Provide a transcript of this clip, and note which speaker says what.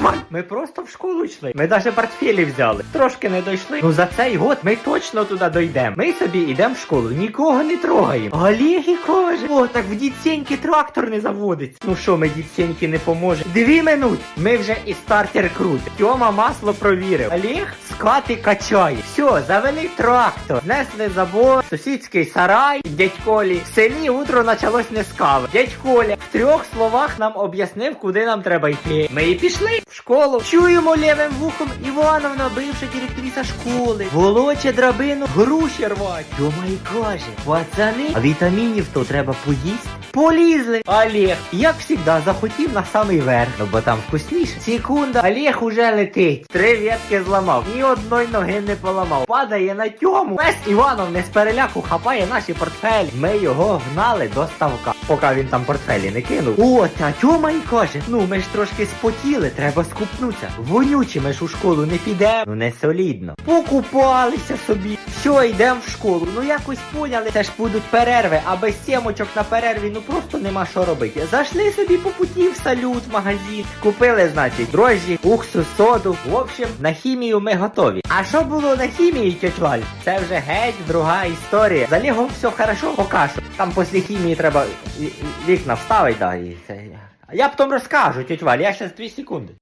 Speaker 1: Валь, ми просто в школу йшли. Ми навіть портфелі взяли. Трошки не дійшли. Ну за цей год ми точно туди дійдемо. Ми собі йдемо в школу, нікого не трогаємо. Олег каже, о, так в дідсеньки трактор не заводиться. Ну що, ми дідсеньки не поможе. Дві минути. Ми вже і стартер крутимо. Тьома масло провірив. Олег скати качає. Все, завели трактор. Знесли забор, сусідський сарай, дядь Колі. В селі утро почалось не з кави. Дядь Коля в трьох словах нам об'яснив, куди нам треба йти. Ми і пішли в школу. Чуємо лівим вухом Івановна, бивша директриса школи. Волоче драбину, груші рвать. Йома і каже, пацани, а вітамінів то треба поїсти. Полізли. Олег, як завжди, захотів на самий верх, ну бо там вкусніше. Секунда, Олег уже летить. Три ветки зламав, ні одної ноги не поламав. Падає на тьому. Весь Іванов не з переляку хапає наші портфелі. Ми його гнали до ставка, поки він там портфелі не кинув. О, та тьома і каже, ну ми ж трошки спотіли, треба скупнутися. Вонючі ми ж у школу не підемо. Ну не солідно. Покупалися собі. Все, йдемо в школу. Ну якось поняли, це ж будуть перерви, а без сімочок на перерві ну просто нема що робити. Зайшли собі по путі в салют, в магазин, купили, значить, дрожжі, уксус, соду. В общем, на хімію ми готові. А що було на хімії, тьоть Валь? Це вже геть друга історія. За Олегом все хорошо, поки що. Там після хімії треба вікна вставить, да, і це. Я потім розкажу, тіть Валь, я ще 2 секунди.